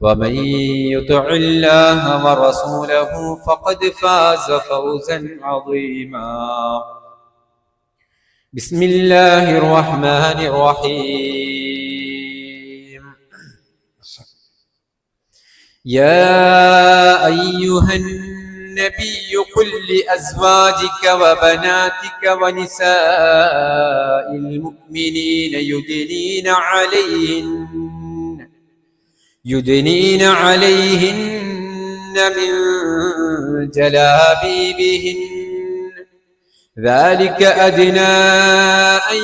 ومن يطع الله ورسوله فقد فاز فوزا عظيما. بسم الله الرحمن الرحيم. يا أيها النبي قل لأزواجك وبناتك ونساء المؤمنين يدنين عليهن يدنين عليهن من جلابيبهن ذلك أدنى أن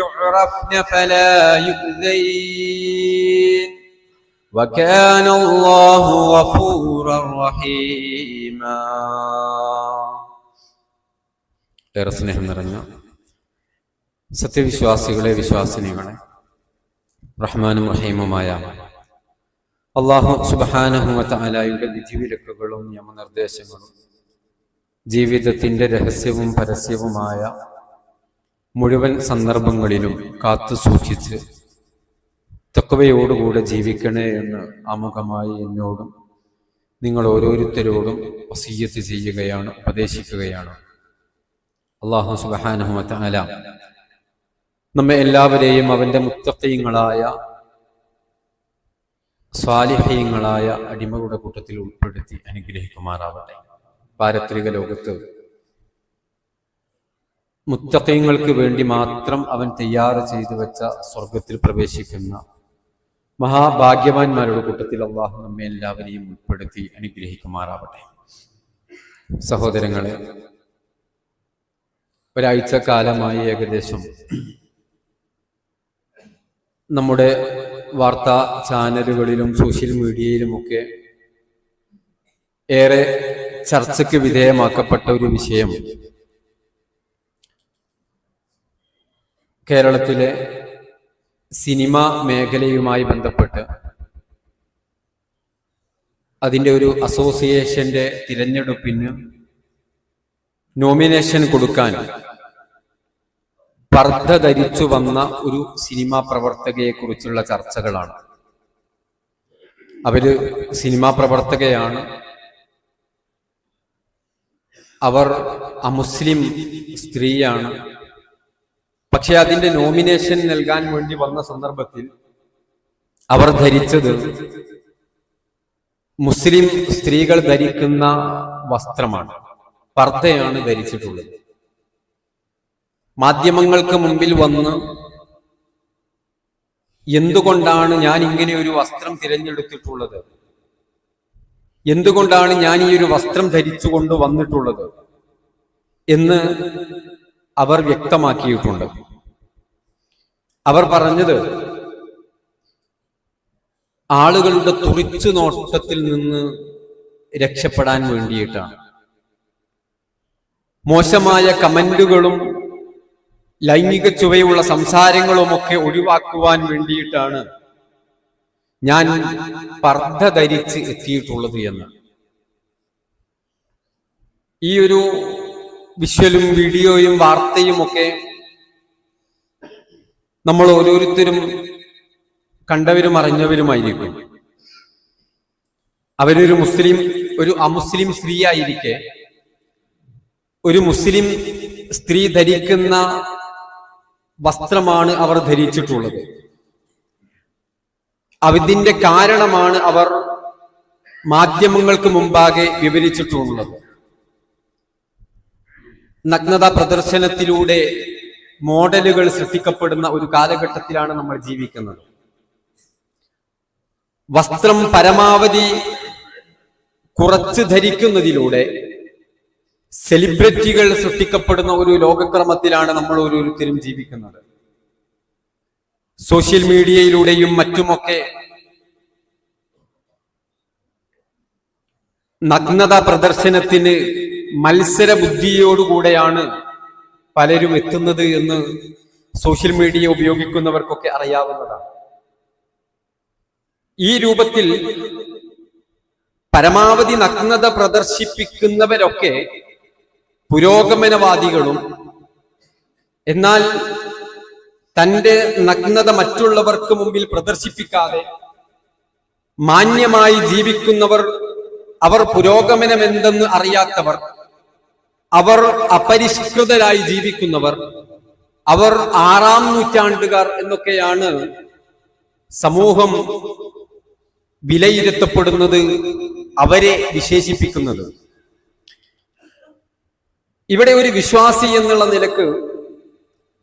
يعرفن فلا يؤذين وكان الله غفورا رحيما ഏറെ സ്നേഹം നിറഞ്ഞ സത്യവിശ്വാസികളെ വിശ്വാസിനികളെ റഹ്മാനും റഹീമുമായ അള്ളാഹു സുബാനഹുമത്താലായുടെ വിധിവിലക്കുകളും നിയമനിർദ്ദേശങ്ങളും ജീവിതത്തിന്റെ രഹസ്യവും പരസ്യവുമായ മുഴുവൻ സന്ദർഭങ്ങളിലും കാത്തു സൂക്ഷിച്ച് തക്കവയോടുകൂടെ ജീവിക്കണേ എന്ന് ആമുഖമായി എന്നോടും നിങ്ങൾ ഓരോരുത്തരോടും വസീയത്ത് ചെയ്യുകയാണ് ഉപദേശിക്കുകയാണ്. അള്ളാഹു സുബാനഹുമത്താല നമ്മെ എല്ലാവരെയും അവന്റെ മുത്തക്കയങ്ങളായ സ്വാലിഹ്യങ്ങളായ അടിമകളുടെ കൂട്ടത്തിൽ ഉൾപ്പെടുത്തി അനുഗ്രഹിക്കുമാറാവട്ടെ. പാരത്രിക ലോകത്ത് മുത്തക്കയങ്ങൾക്ക് വേണ്ടി മാത്രം അവൻ തയ്യാറ് ചെയ്തു വെച്ച സ്വർഗത്തിൽ പ്രവേശിക്കുന്ന മഹാഭാഗ്യവാന്മാരുടെ കൂട്ടത്തിൽ അള്ളാഹു നമ്മെ എല്ലാവരെയും ഉൾപ്പെടുത്തി അനുഗ്രഹിക്കുമാറാവട്ടെ. സഹോദരങ്ങളെ ഒരാഴ്ച കാലമായി ഏകദേശം നമ്മുടെ വാർത്താ ചാനലുകളിലും സോഷ്യൽ മീഡിയയിലുമൊക്കെ ഏറെ ചർച്ചയ്ക്ക് വിധേയമാക്കപ്പെട്ട ഒരു വിഷയം. കേരളത്തിലെ സിനിമ മേഖലയുമായി ബന്ധപ്പെട്ട് അതിന്റെ ഒരു അസോസിയേഷന്റെ തിരഞ്ഞെടുപ്പിന് നോമിനേഷൻ കൊടുക്കാൻ പർദ്ധ ധരിച്ചു വന്ന ഒരു സിനിമാ പ്രവർത്തകയെ കുറിച്ചുള്ള ചർച്ചകളാണ്. അവർ സിനിമാ പ്രവർത്തകയാണ്. അവർ അമുസ്ലിം സ്ത്രീയാണ്. പക്ഷെ അതിന്റെ നോമിനേഷൻ നൽകാൻ വേണ്ടി വന്ന സന്ദർഭത്തിൽ അവർ ധരിച്ചത് മുസ്ലിം സ്ത്രീകൾ ധരിക്കുന്ന വസ്ത്രമാണ്. പർദ്ദയാണ് ധരിച്ചിട്ടുള്ളത്. മാധ്യമങ്ങൾക്ക് മുമ്പിൽ വന്ന് എന്തുകൊണ്ടാണ് ഞാൻ ഇങ്ങനെ ഒരു വസ്ത്രം തിരഞ്ഞെടുത്തിട്ടുള്ളത്? എന്തുകൊണ്ടാണ് ഞാൻ ഈ ഒരു വസ്ത്രം ധരിച്ചുകൊണ്ട് വന്നിട്ടുള്ളത്? എന്ന് അവർ വ്യക്തമാക്കിയിട്ടുണ്ട്. അവർ പറഞ്ഞത് ആളുകളുടെ തുറിച്ചു നോട്ടത്തിൽ നിന്ന് രക്ഷപ്പെടാൻ വേണ്ടിയിട്ടാണ്. മോശമായ കമന്റുകളും ലൈംഗിക ചുവയുള്ള സംസാരങ്ങളുമൊക്കെ ഒഴിവാക്കുവാൻ വേണ്ടിയിട്ടാണ് ഞാൻ പർദ്ധ ധരിച്ച് എത്തിയിട്ടുള്ളത് എന്ന്. ഈ ഒരു വിഷ്വലും വീഡിയോയും വാർത്തയും ഒക്കെ നമ്മൾ ഓരോരുത്തരും കണ്ടവരും അറിഞ്ഞവരുമായിരിക്കും. അവരൊരു മുസ്ലിം ഒരു അമുസ്ലിം സ്ത്രീ ആയിരിക്കെ ഒരു മുസ്ലിം സ്ത്രീ ധരിക്കുന്ന വസ്ത്രമാണ് അവർ ധരിച്ചിട്ടുള്ളത്. അതിന്റെ കാരണമാണ് അവർ മാധ്യമങ്ങൾക്ക് മുമ്പാകെ വിവരിച്ചിട്ടുള്ളത്. നഗ്നത പ്രദർശനത്തിലൂടെ മോഡലുകൾ സൃഷ്ടിക്കപ്പെടുന്ന ഒരു കാലഘട്ടത്തിലാണ് നമ്മൾ ജീവിക്കുന്നത്. വസ്ത്രം പരമാവധി കുറച്ച് ധരിക്കുന്നതിലൂടെ സെലിബ്രിറ്റികൾ സൃഷ്ടിക്കപ്പെടുന്ന ഒരു ലോകക്രമത്തിലാണ് നമ്മൾ ഓരോരുത്തരും ജീവിക്കുന്നത്. സോഷ്യൽ മീഡിയയിലൂടെയും മറ്റുമൊക്കെ നഗ്നത പ്രദർശനത്തിന് മത്സര ബുദ്ധിയോടുകൂടെയാണ് പലരും എത്തുന്നത് എന്ന് സോഷ്യൽ മീഡിയ ഉപയോഗിക്കുന്നവർക്കൊക്കെ അറിയാവുന്നതാണ്. ഈ രൂപത്തിൽ പരമാവധി നഗ്നത പ്രദർശിപ്പിക്കുന്നവരൊക്കെ പുരോഗമനവാദികളും എന്നാൽ തന്റെ നഗ്നത മറ്റുള്ളവർക്ക് മുമ്പിൽ പ്രദർശിപ്പിക്കാതെ മാന്യമായി ജീവിക്കുന്നവർ അവർ പുരോഗമനമെന്തെന്ന് അറിയാത്തവർ അവർ അപരിഷ്കൃതരായി ജീവിക്കുന്നവർ അവർ ആറാം നൂറ്റാണ്ടുകാർ എന്നൊക്കെയാണ് സമൂഹം വിലയിരുത്തപ്പെടുന്നത് അവരെ വിശേഷിപ്പിക്കുന്നത്. ഇവിടെ ഒരു വിശ്വാസി എന്നുള്ള നിലയ്ക്ക്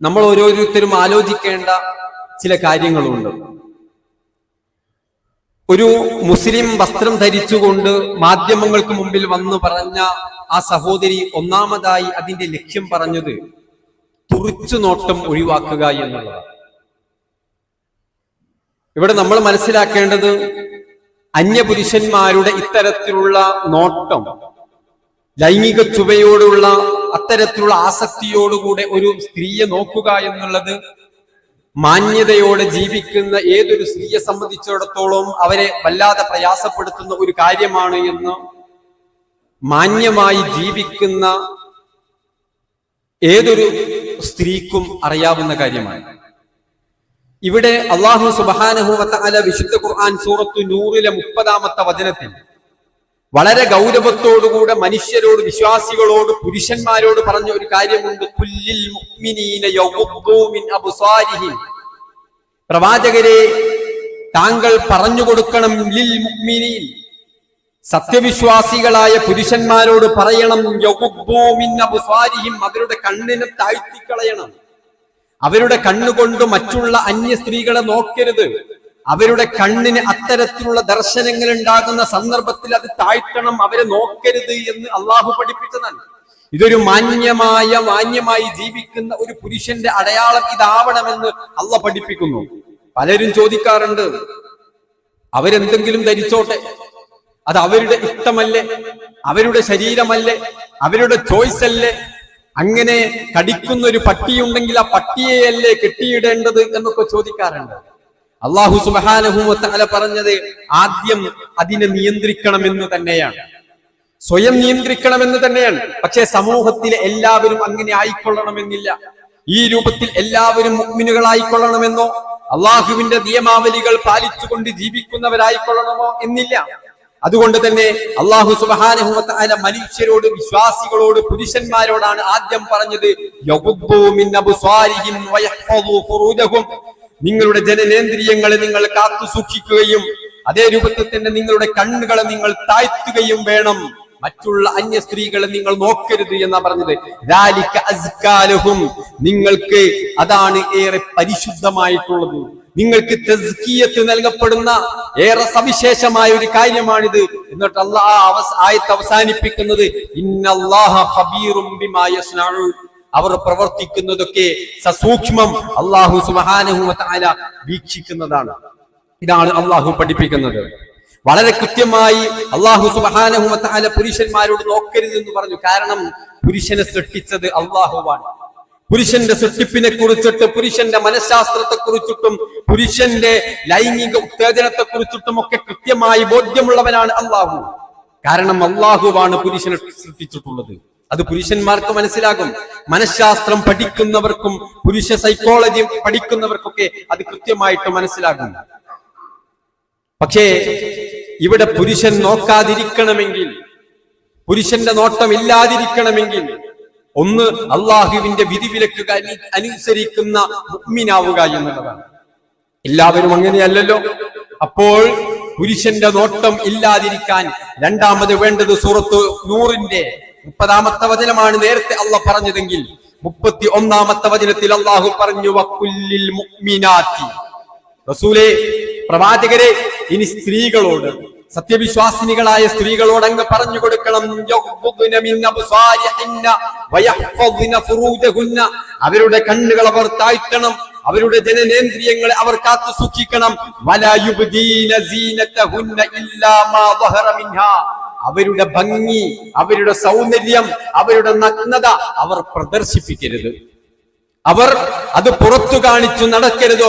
നമ്മൾ ഓരോരുത്തരും ആലോചിക്കേണ്ട ചില കാര്യങ്ങളുണ്ട്. ഒരു മുസ്ലിം വസ്ത്രം ധരിച്ചുകൊണ്ട് മാധ്യമങ്ങൾക്ക് മുമ്പിൽ വന്ന് പറഞ്ഞ ആ സഹോദരി ഒന്നാമതായി അതിന്റെ ലക്ഷ്യം പറഞ്ഞത് തുറിച്ചു നോട്ടം ഒഴിവാക്കുക എന്നുള്ളതാണ്. ഇവിടെ നമ്മൾ മനസ്സിലാക്കേണ്ടത് അന്യപുരുഷന്മാരുടെ ഇത്തരത്തിലുള്ള നോട്ടം ലൈംഗിക ചുവയോടുള്ള അത്തരത്തിലുള്ള ആസക്തിയോടുകൂടെ ഒരു സ്ത്രീയെ നോക്കുക എന്നുള്ളത് മാന്യതയോടെ ജീവിക്കുന്ന ഏതൊരു സ്ത്രീയെ സംബന്ധിച്ചിടത്തോളം അവരെ വല്ലാതെ പ്രയാസപ്പെടുത്തുന്ന ഒരു കാര്യമാണ് എന്ന് മാന്യമായി ജീവിക്കുന്ന ഏതൊരു സ്ത്രീക്കും അറിയാവുന്ന കാര്യമാണ്. ഇവിടെ അള്ളാഹു സുബാനഹുല വിശുദ്ധ ഖുർആൻ സൂറത്തു നൂറിലെ മുപ്പതാമത്തെ വചനത്തിൽ വളരെ ഗൗരവത്തോടുകൂടെ മനുഷ്യരോട് വിശ്വാസികളോട് പുരുഷന്മാരോട് പറഞ്ഞ ഒരു കാര്യമുണ്ട്. പ്രവാചകരെ താങ്കൾ പറഞ്ഞു കൊടുക്കണം ലിൽ മുക്മിനീൻ സത്യവിശ്വാസികളായ പുരുഷന്മാരോട് പറയണം അവരുടെ കണ്ണിനെ താഴ്ത്തിക്കളയണം. അവരുടെ കണ്ണുകൊണ്ട് മറ്റുള്ള അന്യ സ്ത്രീകളെ നോക്കരുത്. അവരുടെ കണ്ണിന് അത്തരത്തിലുള്ള ദർശനങ്ങൾ ഉണ്ടാകുന്ന സന്ദർഭത്തിൽ അത് താഴ്ത്തണം അവരെ നോക്കരുത് എന്ന് അള്ളാഹു പഠിപ്പിച്ചതാണ്. ഇതൊരു മാന്യമായ മാന്യമായി ജീവിക്കുന്ന ഒരു പുരുഷന്റെ അടയാളം ഇതാവണമെന്ന് അല്ല പഠിപ്പിക്കുന്നു. പലരും ചോദിക്കാറുണ്ട് അവരെന്തെങ്കിലും ധരിച്ചോട്ടെ? അത് അവരുടെ ഇഷ്ടമല്ലേ? അവരുടെ ശരീരമല്ലേ? അവരുടെ ചോയ്സ് അല്ലേ? അങ്ങനെ കടിക്കുന്ന ഒരു പട്ടിയുണ്ടെങ്കിൽ ആ പട്ടിയെയല്ലേ കെട്ടിയിടേണ്ടത് എന്നൊക്കെ ചോദിക്കാറുണ്ട്. അള്ളാഹു സുബാനഹുല പറഞ്ഞത് ആദ്യം അതിനെ നിയന്ത്രിക്കണമെന്ന് തന്നെയാണ്. സ്വയം നിയന്ത്രിക്കണമെന്ന് തന്നെയാണ്. പക്ഷേ സമൂഹത്തിലെ എല്ലാവരും അങ്ങനെ ആയിക്കൊള്ളണമെന്നില്ല. ഈ രൂപത്തിൽ എല്ലാവരും മുഗ്മിനുകളായിക്കൊള്ളണമെന്നോ അള്ളാഹുവിന്റെ നിയമാവലികൾ പാലിച്ചുകൊണ്ട് ജീവിക്കുന്നവരായിക്കൊള്ളണമോ എന്നില്ല. അതുകൊണ്ട് തന്നെ അള്ളാഹു സുബാനുഹുല മനുഷ്യരോട് വിശ്വാസികളോട് പുരുഷന്മാരോടാണ് ആദ്യം പറഞ്ഞത് നിങ്ങളുടെ ജനനേന്ദ്രിയങ്ങളെ നിങ്ങൾ കാത്തു സൂക്ഷിക്കുകയും അതേ രൂപത്തിൽ തന്നെ നിങ്ങളുടെ കണ്ണുകളെ നിങ്ങൾ താഴ്ത്തുകയും വേണം. മറ്റുള്ള അന്യ സ്ത്രീകളെ നിങ്ങൾ നോക്കരുത് എന്നാ പറഞ്ഞത്. അസ്കാലഹും. നിങ്ങൾക്ക് അതാണ് ഏറെ പരിശുദ്ധമായിട്ടുള്ളത്. നിങ്ങൾക്ക് തെസ്കീയത്ത് നൽകപ്പെടുന്ന ഏറെ സവിശേഷമായ ഒരു കാര്യമാണിത്. എന്നിട്ട് അള്ളാഹ് ആയത്ത് അവസാനിപ്പിക്കുന്നത് ഇന്നല്ലാഹ ഹബീറും ബിമാ അവർ പ്രവർത്തിക്കുന്നതൊക്കെ സസൂക്ഷ്മം അള്ളാഹു സുബ്ഹാനഹു വ വീക്ഷിക്കുന്നതാണ്. ഇതാണ് അള്ളാഹു പഠിപ്പിക്കുന്നത്. വളരെ കൃത്യമായി അള്ളാഹു തആല പുരുഷന്മാരോട് നോക്കരുത് എന്ന് പറഞ്ഞു. കാരണം പുരുഷനെ സൃഷ്ടിച്ചത് അള്ളാഹുവാണ് പുരുഷന്റെ സൃഷ്ടിപ്പിനെ കുറിച്ചിട്ട് പുരുഷന്റെ മനഃശാസ്ത്രത്തെ കുറിച്ചിട്ടും പുരുഷന്റെ ലൈംഗിക ഉത്തേജനത്തെ കുറിച്ചിട്ടും ഒക്കെ കൃത്യമായി ബോധ്യമുള്ളവനാണ് അള്ളാഹു കാരണം അള്ളാഹുവാണ് പുരുഷനെ സൃഷ്ടിച്ചിട്ടുള്ളത്. അത് പുരുഷന്മാർക്ക് മനസ്സിലാകും. മനഃശാസ്ത്രം പഠിക്കുന്നവർക്കും പുരുഷ സൈക്കോളജി പഠിക്കുന്നവർക്കൊക്കെ അത് കൃത്യമായിട്ട് മനസ്സിലാകും. പക്ഷേ ഇവിടെ പുരുഷൻ നോക്കാതിരിക്കണമെങ്കിൽ പുരുഷന്റെ നോട്ടം ഇല്ലാതിരിക്കണമെങ്കിൽ ഒന്ന് അള്ളാഹുവിന്റെ വിധിവിലക്കുകൾ അനു- അനുസരിക്കുന്ന മുഗ്മിനാവുക എന്നുള്ളതാണ്. എല്ലാവരും അങ്ങനെയല്ലല്ലോ. അപ്പോൾ പുരുഷന്റെ നോട്ടം ഇല്ലാതിരിക്കാൻ രണ്ടാമത് വേണ്ടത് സൂറത്ത് നൂറിന്റെ മുപ്പതാമത്തെ വചനമാണ് നേരത്തെ അള്ള പറഞ്ഞതെങ്കിൽ മുപ്പത്തി ഒന്നാമത്തെ വചനത്തിൽ അള്ളാഹു പറഞ്ഞു വക്കുല്ലിൽ റസൂലെ പ്രവാചകരെ ഇനി സ്ത്രീകളോട് സത്യവിശ്വാസിനികളായ സ്ത്രീകളോട് അങ്ങ് പറഞ്ഞു കൊടുക്കണം. അവരുടെ കണ്ണുകൾ അവർ താഴ്ത്തണം. അവരുടെ ജനനേന്ദ്രിയങ്ങളെ അവർ കാത്തു സൂക്ഷിക്കണം. അവരുടെ ഭംഗി അവരുടെ സൗന്ദര്യം അവരുടെ നഗ്നത അവർ പ്രദർശിപ്പിക്കരുത്. അവർ അത് പുറത്തു കാണിച്ചു നടക്കരുത്.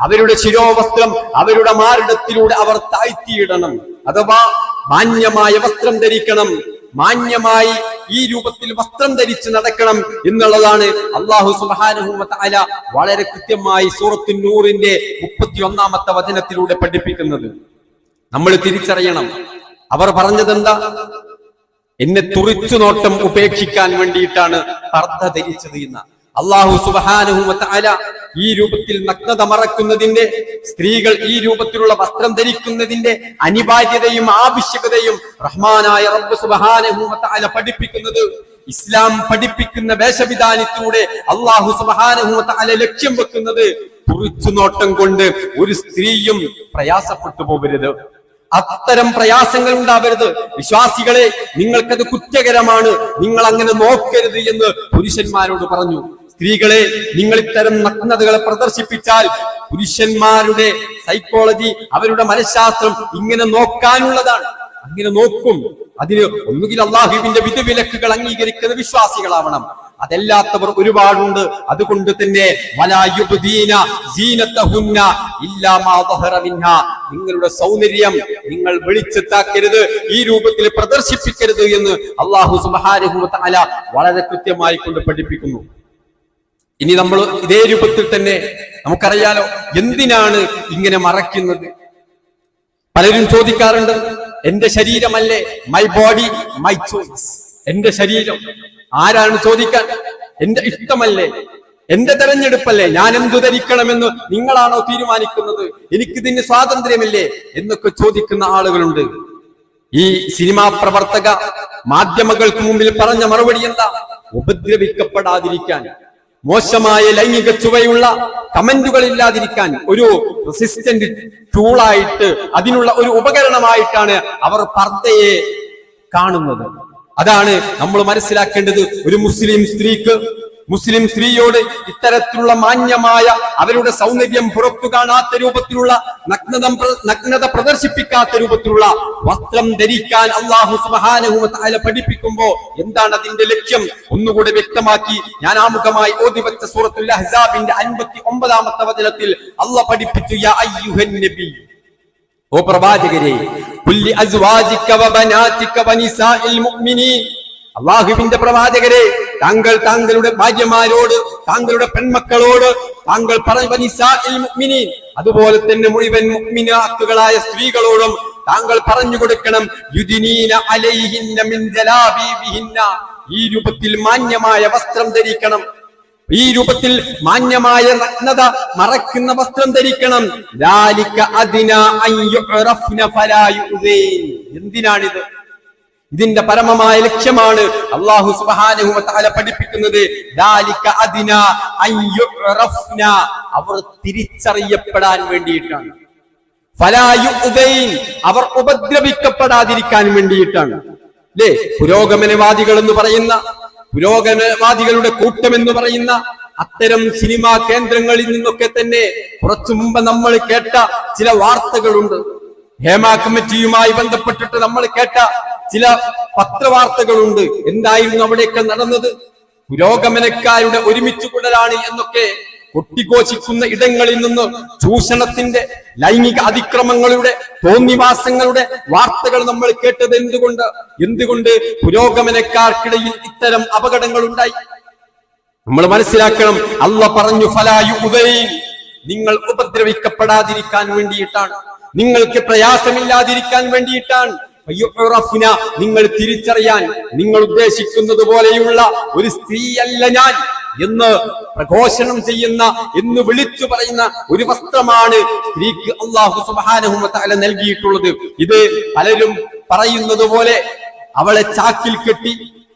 അവരുടെ ശിരോവസ്ത്രം അവരുടെ മാറിടത്തിലൂടെ അവർ താഴ്ത്തിയിടണം. അഥവാ മാന്യമായ വസ്ത്രം ധരിക്കണം. മാന്യമായി ഈ രൂപത്തിൽ വസ്ത്രം ധരിച്ച് നടക്കണം എന്നുള്ളതാണ് അള്ളാഹു തആല വളരെ കൃത്യമായി സൂറത്തു നൂറിന്റെ മുപ്പത്തി ഒന്നാമത്തെ വചനത്തിലൂടെ പഠിപ്പിക്കുന്നത്. നമ്മൾ തിരിച്ചറിയണം. അവർ പറഞ്ഞതെന്താ? എന്നെ തുറിച്ചു നോട്ടം ഉപേക്ഷിക്കാൻ വേണ്ടിയിട്ടാണ് പർദ്ധ ധരിച്ചത് എന്ന്. അള്ളാഹു സുബാനുഹു തആല ഈ രൂപത്തിൽ നഗ്നത മറക്കുന്നതിന്റെ സ്ത്രീകൾ ഈ രൂപത്തിലുള്ള വസ്ത്രം ധരിക്കുന്നതിന്റെ അനിവാര്യതയും ആവശ്യകതയും റഹ്മാനായ റബ്ബ് സുബാനുഹു തആല പഠിപ്പിക്കുന്നത് ഇസ്ലാം പഠിപ്പിക്കുന്ന വേഷവിധാനത്തിലൂടെ അള്ളാഹു സുബാനുഹു തആല ലക്ഷ്യം വെക്കുന്നത് കുറിച്ചു നോട്ടം കൊണ്ട് ഒരു സ്ത്രീയും പ്രയാസപ്പെട്ടു പോകരുത്. അത്തരം പ്രയാസങ്ങൾ ഉണ്ടാവരുത്. വിശ്വാസികളെ നിങ്ങൾക്കത് കുറ്റകരമാണ് നിങ്ങൾ അങ്ങനെ നോക്കരുത് എന്ന് പുരുഷന്മാരോട് പറഞ്ഞു. സ്ത്രീകളെ നിങ്ങൾ ഇത്തരം നഗ്നതകളെ പ്രദർശിപ്പിച്ചാൽ പുരുഷന്മാരുടെ സൈക്കോളജി അവരുടെ മനഃശാസ്ത്രം ഇങ്ങനെ നോക്കാനുള്ളതാണ്. അങ്ങനെ നോക്കും. അതിന് ഒന്നുകിൽ അള്ളാഹുവിന്റെ വിധിവിലക്കുകൾ അംഗീകരിക്കുന്ന വിശ്വാസികളാവണം. അതല്ലാത്തവർ ഒരുപാടുണ്ട്. അതുകൊണ്ട് തന്നെ. നിങ്ങളുടെ സൗന്ദര്യം നിങ്ങൾ വെളിച്ചെത്താക്കരുത് ഈ രൂപത്തിൽ പ്രദർശിപ്പിക്കരുത് എന്ന് അള്ളാഹു സുബ്ഹാനഹു വ വളരെ കൃത്യമായി കൊണ്ട് പഠിപ്പിക്കുന്നു. ഇനി നമ്മൾ ഇതേ രൂപത്തിൽ തന്നെ നമുക്കറിയാലോ എന്തിനാണ് ഇങ്ങനെ മറയ്ക്കുന്നത്? പലരും ചോദിക്കാറുണ്ട് എന്റെ ശരീരമല്ലേ മൈ ബോഡി മൈ ചോയ്സ് എന്റെ ശരീരം. ആരാണ് ചോദിക്കാൻ? എന്റെ ഇഷ്ടമല്ലേ? എന്റെ തെരഞ്ഞെടുപ്പല്ലേ? ഞാൻ എന്തു ധരിക്കണമെന്ന് നിങ്ങളാണോ തീരുമാനിക്കുന്നത്? എനിക്കിതിന് സ്വാതന്ത്ര്യമില്ലേ? എന്നൊക്കെ ചോദിക്കുന്ന ആളുകളുണ്ട്. ഈ സിനിമാ പ്രവർത്തക മാധ്യമങ്ങൾക്ക് മുമ്പിൽ പറഞ്ഞ മറുപടി എന്താ? ഉപദ്രവിക്കപ്പെടാതിരിക്കാൻ. മോശമായ ലൈംഗിക ചുവയുള്ള കമന്റുകൾ ഇല്ലാതിരിക്കാൻ ഒരു റെസിസ്റ്റന്റ് ടൂളായിട്ട് അതിനുള്ള ഒരു ഉപകരണമായിട്ടാണ് അവർ പർദ്ദയെ കാണുന്നത്. അതാണ് നമ്മൾ മനസ്സിലാക്കേണ്ടത്. ഒരു മുസ്ലിം സ്ത്രീക്ക് മുസ്ലിം സ്ത്രീയോട് ഇത്തരത്തിലുള്ള മാന്യമായ അവരുടെ സൗന്ദര്യം പുറത്തു കാണാത്ത രൂപത്തിലുള്ള നഗ്നത നഗ്നത പ്രദർശിപ്പിക്കാത്ത രൂപത്തിലുള്ള വസ്ത്രം ധരിക്കാൻ അള്ളാഹു തആല പഠിപ്പിക്കുമ്പോ എന്താണ് അതിന്റെ ലക്ഷ്യം? ഒന്നുകൂടെ വ്യക്തമാക്കി. ഞാൻ ആമുഖമായി ഓതി വെച്ച സൂറത്തുൽ അഹ്സാബിന്റെ അൻപത്തി ഒമ്പതാമത്തെ വചനത്തിൽ അള്ള പഠിപ്പിച്ചു ഓ പ്രവാചകരെ കുല്ലി അസ്വാജിക വബനാതിക വനിസാഇൽ അള്ളാഹുവിന്റെ പ്രവാചകരെ താങ്കൾ താങ്കളുടെ ഭാര്യമാരോട് താങ്കളുടെ പെൺമക്കളോട് താങ്കൾ പറഞ്ഞു അതുപോലെ തന്നെ മുഴുവൻ മുഅ്മിനാത്തുകളായ സ്ത്രീകളോടും താങ്കൾ പറഞ്ഞു കൊടുക്കണം യുദിനീന മിൻ ഈ രൂപത്തിൽ മാന്യമായ വസ്ത്രം ധരിക്കണം. ഈ രൂപത്തിൽ മാന്യമായ നഗ്നത മറക്കുന്ന വസ്ത്രം ധരിക്കണം. എന്തിനാണിത്? ഇതിന്റെ പരമമായ ലക്ഷ്യമാണ് അള്ളാഹു വ പഠിപ്പിക്കുന്നത്. അവർ തിരിച്ചറിയപ്പെടാൻ വേണ്ടിയിട്ടാണ്. അവർ ഉപദ്രവിക്കപ്പെടാതിരിക്കാൻ വേണ്ടിയിട്ടാണ്. അല്ലേ പുരോഗമനവാദികൾ എന്ന് പറയുന്ന പുരോഗമനവാദികളുടെ കൂട്ടം എന്ന് പറയുന്ന അത്തരം സിനിമാ കേന്ദ്രങ്ങളിൽ നിന്നൊക്കെ തന്നെ കുറച്ചു മുമ്പ് നമ്മൾ കേട്ട ചില വാർത്തകളുണ്ട്. ഹേമ കമ്മിറ്റിയുമായി ബന്ധപ്പെട്ടിട്ട് നമ്മൾ കേട്ട ചില പത്രവാർത്തകളുണ്ട്. എന്തായിരുന്നു അവിടെയൊക്കെ നടന്നത്? പുരോഗമനക്കാരുടെ ഒരുമിച്ച് കൂടലാണ് എന്നൊക്കെ കൊട്ടിഘോഷിക്കുന്ന ഇടങ്ങളിൽ നിന്ന് ചൂഷണത്തിന്റെ ലൈംഗിക അതിക്രമങ്ങളുടെ തോന്നിവാസങ്ങളുടെ വാർത്തകൾ നമ്മൾ കേട്ടത് എന്തുകൊണ്ട്? എന്തുകൊണ്ട് പുരോഗമനക്കാർക്കിടയിൽ ഇത്തരം അപകടങ്ങൾ ഉണ്ടായി നമ്മൾ മനസ്സിലാക്കണം അല്ല പറഞ്ഞു ഫലായു ഉദയീൻ നിങ്ങൾ ഉപദ്രവിക്കപ്പെടാതിരിക്കാൻ വേണ്ടിയിട്ടാണ്. നിങ്ങൾക്ക് പ്രയാസമില്ലാതിരിക്കാൻ വേണ്ടിയിട്ടാണ്. നിങ്ങൾ തിരിച്ചറിയാൻ നിങ്ങൾ ഉദ്ദേശിക്കുന്നത് പോലെയുള്ള ഒരു സ്ത്രീയല്ല ഞാൻ എന്ന് പ്രഘോഷണം ചെയ്യുന്ന എന്ന് വിളിച്ചു പറയുന്ന ഒരു വസ്ത്രമാണ് സ്ത്രീക്ക് അള്ളാഹു തആല നൽകിയിട്ടുള്ളത്. ഇത് പലരും പറയുന്നത് പോലെ അവളെ ചാക്കിൽ കെട്ടി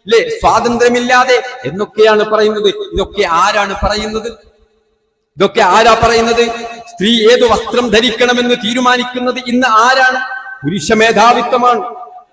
അല്ലെ സ്വാതന്ത്ര്യമില്ലാതെ എന്നൊക്കെയാണ് പറയുന്നത്. ഇതൊക്കെ ആരാണ് പറയുന്നത്? ഇതൊക്കെ ആരാ പറയുന്നത്? സ്ത്രീ ഏത് വസ്ത്രം ധരിക്കണമെന്ന് തീരുമാനിക്കുന്നത് ഇന്ന് ആരാണ്? പുരുഷ മേധാവിത്വമാണ്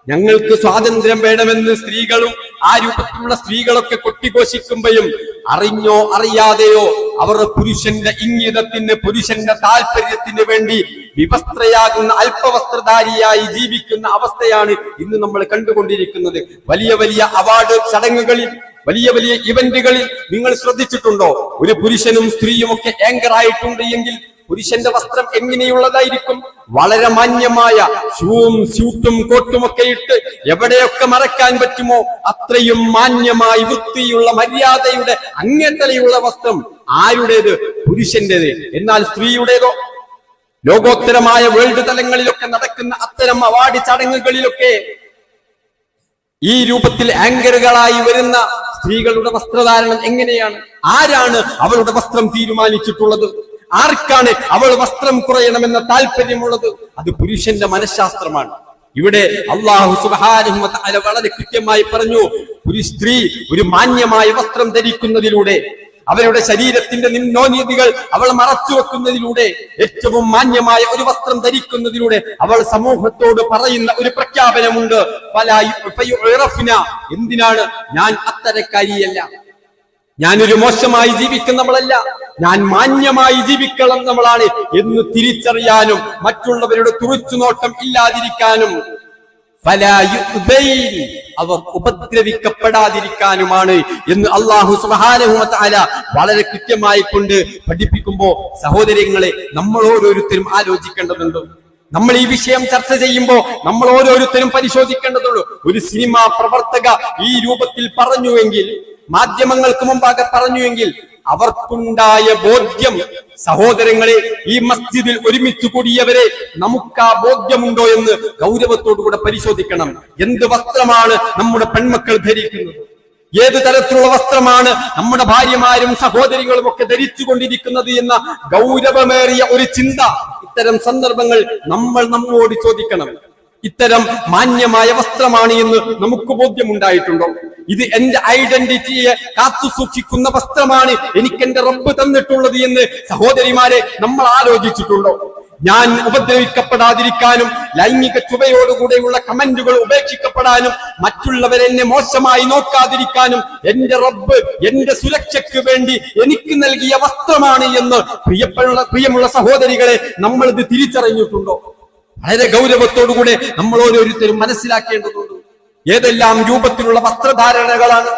ഞങ്ങൾക്ക് സ്വാതന്ത്ര്യം വേണമെന്ന് സ്ത്രീകളും ആ രൂപത്തിലുള്ള സ്ത്രീകളൊക്കെ കൊട്ടിഘോഷിക്കുമ്പോഴും അറിഞ്ഞോ അറിയാതെയോ അവർ പുരുഷന്റെ ഇംഗിതത്തിന് പുരുഷന്റെ താല്പര്യത്തിന് വേണ്ടി വിവസ്ത്രയാകുന്ന അല്പവസ്ത്രധാരിയായി ജീവിക്കുന്ന അവസ്ഥയാണ് ഇന്ന് നമ്മൾ കണ്ടുകൊണ്ടിരിക്കുന്നത്. വലിയ വലിയ അവാർഡ് ചടങ്ങുകളിൽ വലിയ വലിയ ഇവന്റുകളിൽ നിങ്ങൾ ശ്രദ്ധിച്ചിട്ടുണ്ടോ? ഒരു പുരുഷനും സ്ത്രീയും ഒക്കെ ആങ്കർ ആയിട്ടുണ്ട് എങ്കിൽ പുരുഷന്റെ വസ്ത്രം എങ്ങനെയുള്ളതായിരിക്കും? വളരെ മാന്യമായ ഷൂവും സ്യൂട്ടും കോട്ടുമൊക്കെ ഇട്ട് എവിടെയൊക്കെ മറക്കാൻ പറ്റുമോ അത്രയും മാന്യമായി വൃത്തിയുള്ള മര്യാദയുടെ അങ്ങേത്തലയുള്ള വസ്ത്രം ആരുടേത്? പുരുഷന്റേത്. എന്നാൽ സ്ത്രീയുടേതോ? ലോകോത്തരമായ വേൾഡ് തലങ്ങളിലൊക്കെ നടക്കുന്ന അത്തരം അവാർഡ് ചടങ്ങുകളിലൊക്കെ ഈ രൂപത്തിൽ ആങ്കറുകളായി വരുന്ന സ്ത്രീകളുടെ വസ്ത്രധാരണം എങ്ങനെയാണ്? ആരാണ് അവരുടെ വസ്ത്രം തീരുമാനിച്ചിട്ടുള്ളത്? ആർക്കാണ് അവൾ വസ്ത്രം കുറയണമെന്ന താല്പര്യമുള്ളത്? അത് പുരുഷന്റെ മനഃശാസ്ത്രമാണ്. ഇവിടെ അള്ളാഹു വ വളരെ കൃത്യമായി പറഞ്ഞു ഒരു സ്ത്രീ ഒരു മാന്യമായ വസ്ത്രം ധരിക്കുന്നതിലൂടെ അവരുടെ ശരീരത്തിന്റെ നിമ്നോന്നതികൾ അവൾ മറച്ചു വെക്കുന്നതിലൂടെ ഏറ്റവും മാന്യമായ ഒരു വസ്ത്രം ധരിക്കുന്നതിലൂടെ അവൾ സമൂഹത്തോട് പറയുന്ന ഒരു പ്രഖ്യാപനമുണ്ട്. എന്തിനാണ്? ഞാൻ അത്തരക്കാരിയല്ല. ഞാനൊരു മോശമായി ജീവിക്കുന്നവളല്ല ഞാൻ മാന്യമായി ജീവിക്കണം നമ്മളാണ് എന്ന് തിരിച്ചറിയാനും മറ്റുള്ളവരുടെ തുറിച്ചുനോട്ടം ഇല്ലാതിരിക്കാനും. അവർ ഉപദ്രവിക്കപ്പെടാതിരിക്കാനുമാണ് എന്ന് അള്ളാഹു വ വളരെ കൃത്യമായി കൊണ്ട് പഠിപ്പിക്കുമ്പോ സഹോദരങ്ങളെ നമ്മൾ ഓരോരുത്തരും ആലോചിക്കേണ്ടതുണ്ട്. നമ്മൾ ഈ വിഷയം ചർച്ച ചെയ്യുമ്പോൾ നമ്മൾ ഓരോരുത്തരും പരിശോധിക്കേണ്ടതുള്ളൂ. ഒരു സിനിമാ പ്രവർത്തക ഈ രൂപത്തിൽ പറഞ്ഞുവെങ്കിൽ മാധ്യമങ്ങൾക്ക് മുമ്പാകെ പറഞ്ഞുവെങ്കിൽ അവർക്കുണ്ടായ ബോധ്യം സഹോദരങ്ങളെ ഈ മസ്ജിദിൽ ഒരുമിച്ച് കൂടിയവരെ നമുക്ക് ആ ബോധ്യമുണ്ടോ എന്ന് ഗൗരവത്തോടുകൂടെ പരിശോധിക്കണം. എന്ത് വസ്ത്രമാണ് നമ്മുടെ പെൺമക്കൾ ധരിക്കുന്നത്? ഏത് തരത്തിലുള്ള വസ്ത്രമാണ് നമ്മുടെ ഭാര്യമാരും സഹോദരികളും ഒക്കെ ധരിച്ചു കൊണ്ടിരിക്കുന്നത് എന്ന ഗൗരവമേറിയ ഒരു ചിന്ത ഇത്തരം സന്ദർഭങ്ങൾ നമ്മൾ നമ്മോട് ചോദിക്കണം. ഇത്തരം മാന്യമായ വസ്ത്രമാണ് എന്ന് നമുക്ക് ബോധ്യമുണ്ടായിട്ടുണ്ടോ? ഇത് എന്റെ ഐഡന്റിറ്റിയെ കാത്തു സൂക്ഷിക്കുന്ന വസ്ത്രമാണ് എനിക്ക് എന്റെ റബ്ബ് തന്നിട്ടുള്ളത് എന്ന് സഹോദരിമാരെ നമ്മൾ ആലോചിച്ചിട്ടുണ്ടോ? ഞാൻ ഉപദ്രവിക്കപ്പെടാതിരിക്കാനും ലൈംഗിക ചുവയോടുകൂടെയുള്ള കമന്റുകൾ ഉപേക്ഷിക്കപ്പെടാനും മറ്റുള്ളവരെന്നെ മോശമായി നോക്കാതിരിക്കാനും എന്റെ റബ്ബ് എന്റെ സുരക്ഷയ്ക്ക് വേണ്ടി എനിക്ക് നൽകിയ വസ്ത്രമാണ് എന്ന് പ്രിയപ്പെട്ട പ്രിയമുള്ള സഹോദരികളെ നമ്മൾ ഇത് തിരിച്ചറിഞ്ഞിട്ടുണ്ടോ? വളരെ ഗൗരവത്തോടുകൂടെ നമ്മൾ ഓരോരുത്തരും മനസ്സിലാക്കേണ്ടതുണ്ട്. ഏതെല്ലാം രൂപത്തിലുള്ള വസ്ത്രധാരണകളാണ്?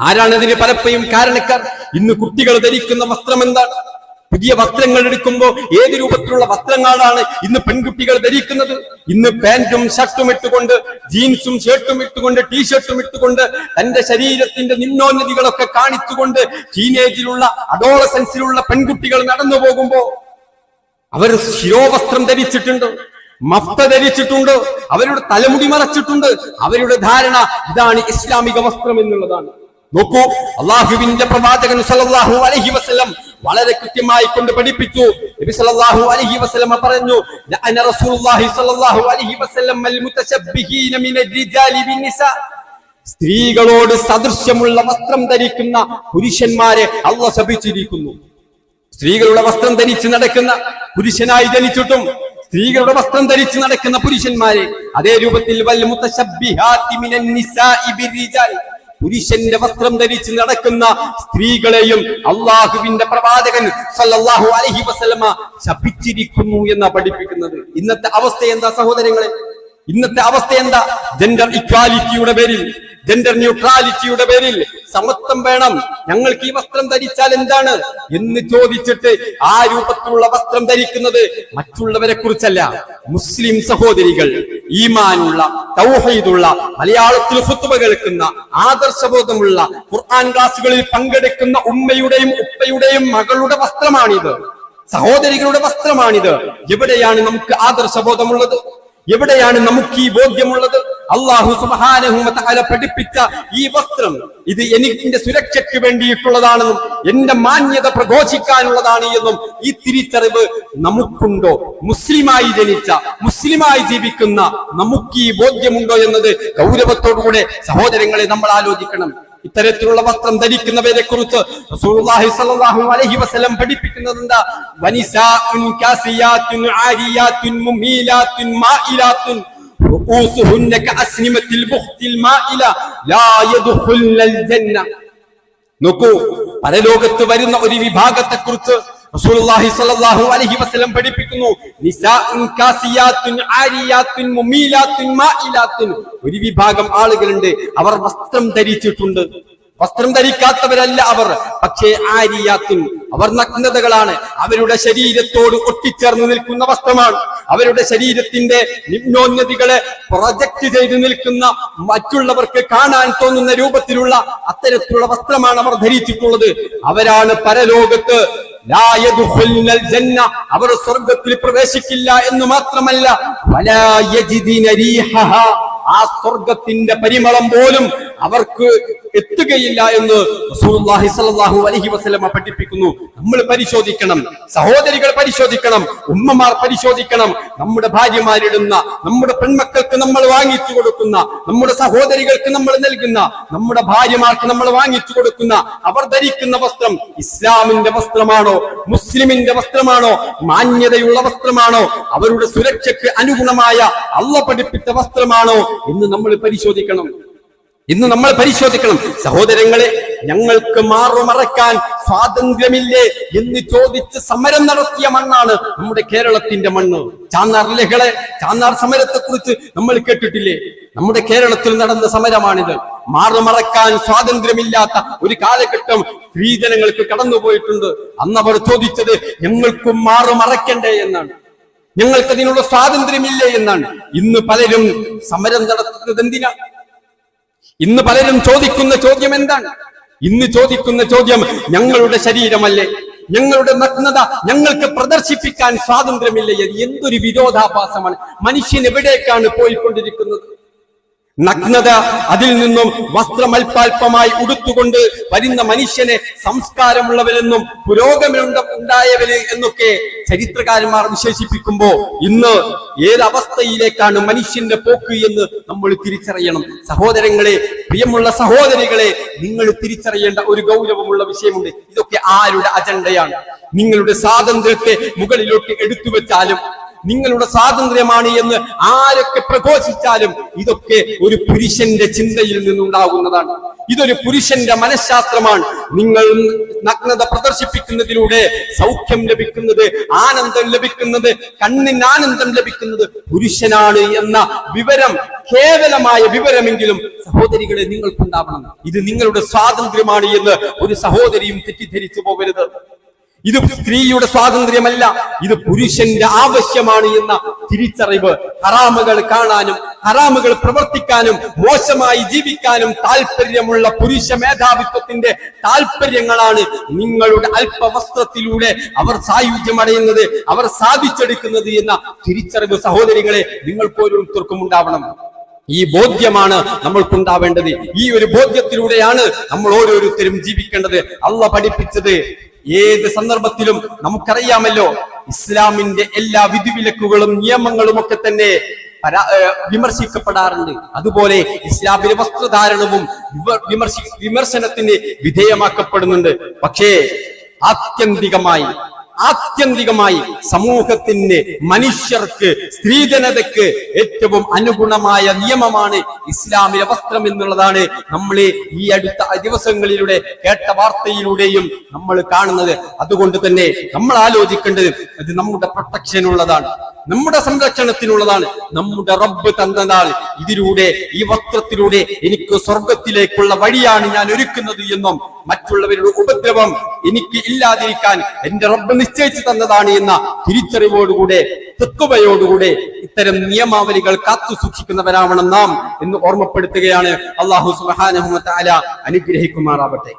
ആരാണ് ഇതിന് പലപ്പോഴും കാരണക്കാർ? ഇന്ന് കുട്ടികൾ ധരിക്കുന്ന വസ്ത്രം എന്താണ് പുതിയ വസ്ത്രങ്ങൾ എടുക്കുമ്പോൾ ഏത് രൂപത്തിലുള്ള വസ്ത്രങ്ങളാണ് ഇന്ന് പെൺകുട്ടികൾ ധരിക്കുന്നത്? ഇന്ന് പാന്റും ഷർട്ടും ഇട്ടുകൊണ്ട് ജീൻസും ഷർട്ടും ഇട്ടുകൊണ്ട് ടീഷർട്ടും ഇട്ടുകൊണ്ട് തന്റെ ശരീരത്തിന്റെ നിമ്നോന്നതികളൊക്കെ കാണിച്ചുകൊണ്ട് ടീനേജിലുള്ള അഡോളസൻസിലുള്ള പെൺകുട്ടികൾ നടന്നു പോകുമ്പോ അവർ ശിരോവസ്ത്രം ധരിച്ചിട്ടുണ്ട് മഫ്ത ധരിച്ചിട്ടുണ്ട് അവരുടെ തലമുടി മറച്ചിട്ടുണ്ട് അവരുടെ ധാരണ ഇതാണ് ഇസ്ലാമിക വസ്ത്രം എന്നുള്ളതാണ്. നോക്കൂ അള്ളാഹുവിന്റെ പ്രവാചകൻ സല്ലല്ലാഹു അലൈഹി വസല്ലം വളരെ കൃത്യമായി കൊണ്ട് പഠിപ്പിച്ചു നബി സല്ലല്ലാഹു അലൈഹി വസല്ലം പറഞ്ഞു ലഅന റസൂലുള്ളാഹി സല്ലല്ലാഹു അലൈഹി വസല്ലം അൽ മുതശബ്ബിഹീന മിനർ റിജാലി ബിന്നിസാ സ്ത്രീകളോട് സദൃശ്യമുള്ള വസ്ത്രം ധരിക്കുന്ന പുരുഷന്മാരെ അള്ളാഹ് ശപിച്ചിരിക്കുന്നു സ്ത്രീകളുടെ വസ്ത്രം ധരിച്ച് നടക്കുന്ന പുരുഷനായി ജനിച്ചിട്ടും സ്ത്രീകളുടെ വസ്ത്രം ധരിച്ച് നടക്കുന്ന പുരുഷന്മാരെ അതേ രൂപത്തിൽ വൽ മുതശബ്ബിഹാത്തി മിനൻ നിസാഇ ബിർരിജാൽ. പുരുഷന്റെ വസ്ത്രം ധരിച്ച് നടക്കുന്ന സ്ത്രീകളെയും അള്ളാഹുവിന്റെ പ്രവാചകൻ സല്ലല്ലാഹു അലൈഹി ശപിച്ചിരിക്കുന്നു എന്നാ പഠിപ്പിക്കുന്നത്. ഇന്നത്തെ അവസ്ഥ എന്താ സഹോദരങ്ങളെ? ഇന്നത്തെ അവസ്ഥ എന്താ? ജെൻഡർ ഇക്വാലിറ്റിയുടെ പേരിൽ ജെൻഡർ ന്യൂട്രാലിറ്റിയുടെ പേരിൽ സമത്വം വേണം. ഞങ്ങൾക്ക് ഈ വസ്ത്രം ധരിച്ചാൽ എന്താണ്? എന്ന് ചോദിച്ചിട്ട് ആ രൂപത്തിലുള്ള വസ്ത്രം ധരിക്കുന്നത് മറ്റുള്ളവരെ കുറിച്ചല്ല മുസ്ലിം സഹോദരികൾ ഈമാനുള്ള തൗഹീദുള്ള മലയാളത്തിൽ ഫുത്തുബ കേൾക്കുന്ന ആദർശബോധമുള്ള ഖുർആൻ ക്ലാസുകളിൽ പങ്കെടുക്കുന്ന ഉമ്മയുടെയും ഉപ്പയുടെയും മകളുടെ വസ്ത്രമാണിത്. സഹോദരികളുടെ വസ്ത്രമാണിത്. എവിടെയാണ് നമുക്ക് ആദർശബോധമുള്ളത്? എവിടെയാണ് നമുക്ക് ഈ ബോധ്യമുള്ളത്? അള്ളാഹു സുബാനഹുമല പഠിപ്പിച്ച ഈ വസ്ത്രം ഇത് എനിക്ക് സുരക്ഷയ്ക്ക് വേണ്ടിയിട്ടുള്ളതാണെന്നും എന്റെ മാന്യത പ്രഘോഷിക്കാനുള്ളതാണ് എന്നും ഈ തിരിച്ചറിവ് നമുക്കുണ്ടോ? മുസ്ലിമായി ജനിച്ച മുസ്ലിമായി ജീവിക്കുന്ന നമുക്ക് ഈ ബോധ്യമുണ്ടോ എന്നത് ഗൗരവത്തോടുകൂടെ സഹോദരങ്ങളെ നമ്മൾ ആലോചിക്കണം. ഇത്തരത്തിലുള്ള വസ്ത്രം ധരിക്കുന്നവരെ കുറിച്ച് അലഹി വസ്ലം പഠിപ്പിക്കുന്നത് വരുന്ന ഒരു വിഭാഗത്തെ കുറിച്ച് റസൂലുള്ളാഹി അലൈഹി വസല്ലം പഠിപ്പിക്കുന്നു. നിസാഉൻ കാസിയാത്തുൻ ആരിയാത്തുൻ മുമീലാത്തുൻ ഒരു വിഭാഗം ആളുകളുണ്ട്. അവർ വസ്ത്രം ധരിച്ചിട്ടുണ്ട്. വസ്ത്രം ധരിക്കാത്തവരല്ല അവർ. പക്ഷേ ആരിയാത്തുൻ അവർ നഗ്നതകളാണ്. അവരുടെ ശരീരത്തോട് ഒട്ടിച്ചേർന്ന് നിൽക്കുന്ന വസ്ത്രമാണ്. അവരുടെ ശരീരത്തിന്റെ നിമ്നോന്നതികളെ പ്രൊജക്ട് ചെയ്ത് നിൽക്കുന്ന മറ്റുള്ളവർക്ക് കാണാൻ തോന്നുന്ന രൂപത്തിലുള്ള അത്തരത്തിലുള്ള വസ്ത്രമാണ് അവർ ധരിച്ചിട്ടുള്ളത്. അവരാണ് പരലോകത്ത് അവർ സ്വർഗത്തിൽ പ്രവേശിക്കില്ല എന്ന് മാത്രമല്ല ആ സ്വർഗത്തിന്റെ പരിമളം പോലും അവർക്ക് എത്തുകയില്ല എന്ന് റസൂലുള്ളാഹി സ്വല്ലല്ലാഹു അലൈഹി പഠിപ്പിക്കുന്നു. നമ്മൾ പരിശോധിക്കണം സഹോദരികൾ പരിശോധിക്കണം ഉമ്മമാർ പരിശോധിക്കണം. നമ്മുടെ ഭാര്യമാരിടുന്ന നമ്മുടെ പെൺമക്കൾക്ക് നമ്മൾ വാങ്ങിച്ചു കൊടുക്കുന്ന നമ്മുടെ സഹോദരികൾക്ക് നമ്മൾ നൽകുന്ന നമ്മുടെ ഭാര്യമാർക്ക് നമ്മൾ വാങ്ങിച്ചു കൊടുക്കുന്ന അവർ ധരിക്കുന്ന വസ്ത്രം ഇസ്ലാമിന്റെ വസ്ത്രമാണോ മുസ്ലിമിന്റെ വസ്ത്രമാണോ മാന്യതയുള്ള വസ്ത്രമാണോ അവരുടെ സുരക്ഷയ്ക്ക് അനുഗുണമായ അള്ള പഠിപ്പിച്ച വസ്ത്രമാണോ എന്ന് നമ്മൾ പരിശോധിക്കണം. ഇന്ന് നമ്മൾ പരിശോധിക്കണം. സഹോദരങ്ങളെ ഞങ്ങൾക്ക് മാറുമറക്കാൻ സ്വാതന്ത്ര്യമില്ലേ എന്ന് ചോദിച്ച് സമരം നടത്തിയ മണ്ണാണ് നമ്മുടെ കേരളത്തിന്റെ മണ്ണ്. ചാന്നാർ ലഹളെ ചാന്നാർ സമരത്തെ കുറിച്ച് നമ്മൾ കേട്ടിട്ടില്ലേ? നമ്മുടെ കേരളത്തിൽ നടന്ന സമരമാണിത്. മാറുമറക്കാൻ സ്വാതന്ത്ര്യമില്ലാത്ത ഒരു കാലഘട്ടം സ്ത്രീജനങ്ങൾക്ക് കടന്നുപോയിട്ടുണ്ട്. അന്ന് അവർ ചോദിച്ചത് ഞങ്ങൾക്കും മാറുമറക്കണ്ടേ എന്നാണ്. ഞങ്ങൾക്ക് അതിനുള്ള സ്വാതന്ത്ര്യമില്ല എന്നാണ്. ഇന്ന് പലരും സമരം നടത്തുന്നത് എന്തിനാണ് ഇന്ന് പലരും ചോദിക്കുന്ന ചോദ്യം എന്താണ്? ഇന്ന് ചോദിക്കുന്ന ചോദ്യം ഞങ്ങളുടെ ശരീരമല്ലേ? ഞങ്ങളുടെ നഗ്നത ഞങ്ങൾക്ക് പ്രദർശിപ്പിക്കാൻ സ്വാതന്ത്ര്യമില്ലേ എന്തൊരു വിരോധാഭാസമാണ്. മനുഷ്യൻ എവിടേക്കാണ് പോയിക്കൊണ്ടിരിക്കുന്നത്? നഗ്നത അതിൽ നിന്നും വസ്ത്രമൽപാൽപമായി ഉടുത്തുകൊണ്ട് വരുന്ന മനുഷ്യനെ സംസ്കാരമുള്ളവരെന്നും പുരോഗമന ഉണ്ടായവര് എന്നൊക്കെ ചരിത്രകാരന്മാർ വിശേഷിപ്പിക്കുമ്പോ ഇന്ന് ഏതവസ്ഥയിലേക്കാണ് മനുഷ്യന്റെ പോക്ക് എന്ന് നമ്മൾ തിരിച്ചറിയണം. സഹോദരങ്ങളെ പ്രിയമുള്ള സഹോദരികളെ നിങ്ങൾ തിരിച്ചറിയേണ്ട ഒരു ഗൗരവമുള്ള വിഷയമുണ്ട്. ഇതൊക്കെ ആരുടെ അജണ്ടയാണ്? നിങ്ങളുടെ സ്വാതന്ത്ര്യത്തെ മുകളിലോട്ട് എടുത്തു വെച്ചാലും നിങ്ങളുടെ സ്വാതന്ത്ര്യമാണ് എന്ന് ആരൊക്കെ പ്രഘോഷിച്ചാലും ഇതൊക്കെ ഒരു പുരുഷന്റെ ചിന്തയിൽ നിന്നുണ്ടാകുന്നതാണ്. ഇതൊരു പുരുഷന്റെ മനഃശാസ്ത്രമാണ്. നിങ്ങൾ നഗ്നത പ്രദർശിപ്പിക്കുന്നതിലൂടെ സൗഖ്യം ലഭിക്കുന്നത് ആനന്ദം ലഭിക്കുന്നത് കണ്ണിന് ആനന്ദം ലഭിക്കുന്നത് പുരുഷനാണ് എന്ന വിവരം കേവലമായ വിവരമെങ്കിലും സഹോദരികളെ നിങ്ങൾക്കുണ്ടാവണം. ഇത് നിങ്ങളുടെ സ്വാതന്ത്ര്യമാണ് എന്ന് ഒരു സഹോദരിയും തെറ്റിദ്ധരിച്ചു പോകരുത്. ഇത് സ്ത്രീയുടെ സ്വാതന്ത്ര്യമല്ല. ഇത് പുരുഷന്റെ ആവശ്യമാണ് എന്ന തിരിച്ചറിവ് ഹറാമുകൾ കാണാനും ഹറാമുകൾ പ്രവർത്തിക്കാനും മോശമായി ജീവിക്കാനും താല്പര്യമുള്ള പുരുഷ മേധാവിത്വത്തിന്റെ താല്പര്യങ്ങളാണ് നിങ്ങളുടെ അല്പവസ്ത്രത്തിലൂടെ അവർ സായുജ്യമടയുന്നത് അവർ സാധിച്ചെടുക്കുന്നത് എന്ന തിരിച്ചറിവ് സഹോദരികളെ നിങ്ങൾ ഓരോരുത്തർക്കും ഉണ്ടാവണം. ഈ ബോധ്യമാണ് നമ്മൾക്കുണ്ടാവേണ്ടത്. ഈ ഒരു ബോധ്യത്തിലൂടെയാണ് നമ്മൾ ഓരോരുത്തരും ജീവിക്കേണ്ടത്. അള്ള പഠിപ്പിച്ചത് ഏത് സന്ദർഭത്തിലും നമുക്കറിയാമല്ലോ ഇസ്ലാമിന്റെ എല്ലാ വിധിവിലക്കുകളും നിയമങ്ങളും ഒക്കെ തന്നെ വിമർശിക്കപ്പെടാറുണ്ട്. അതുപോലെ ഇസ്ലാമിലെ വസ്ത്രധാരണവും വിമർശ വിമർശി വിമർശനത്തിന് വിധേയമാക്കപ്പെടുന്നുണ്ട്. പക്ഷേ ആത്യന്തികമായി ആത്യന്തികമായി സമൂഹത്തിന് മനുഷ്യർക്ക് സ്ത്രീജനതയ്ക്ക് ഏറ്റവും അനുഗുണമായ നിയമമാണ് ഇസ്ലാമിലെ വസ്ത്രം എന്നുള്ളതാണ് നമ്മൾ ഈ അടുത്ത ദിവസങ്ങളിലൂടെ കേട്ട വാർത്തയിലൂടെയും നമ്മൾ കാണുന്നത്. അതുകൊണ്ട് തന്നെ നമ്മൾ ആലോചിക്കേണ്ടത് അത് നമ്മുടെ പ്രൊട്ടക്ഷനുള്ളതാണ്. നമ്മുടെ സംരക്ഷണത്തിനുള്ളതാണ്. നമ്മുടെ റബ്ബ് തന്നതാണ്. ഇതിലൂടെ ഈ വസ്ത്രത്തിലൂടെ എനിക്ക് സ്വർഗത്തിലേക്കുള്ള വഴിയാണ് ഞാൻ ഒരുക്കുന്നത് എന്നും മറ്റുള്ളവരുടെ ഉപദ്രവം എനിക്ക് ഇല്ലാതിരിക്കാൻ എന്റെ റബ്ബ് നിശ്ചയിച്ചു തന്നതാണ് എന്ന തിരിച്ചറിവോടുകൂടെ തെക്കുവയോടുകൂടെ ഇത്തരം നിയമാവലികൾ കാത്തു സൂക്ഷിക്കുന്നവരാവണം നാം എന്ന് ഓർമ്മപ്പെടുത്തുകയാണ് അള്ളാഹു സുബാനഹുമ അനുഗ്രഹിക്കുമാറാവട്ടെ.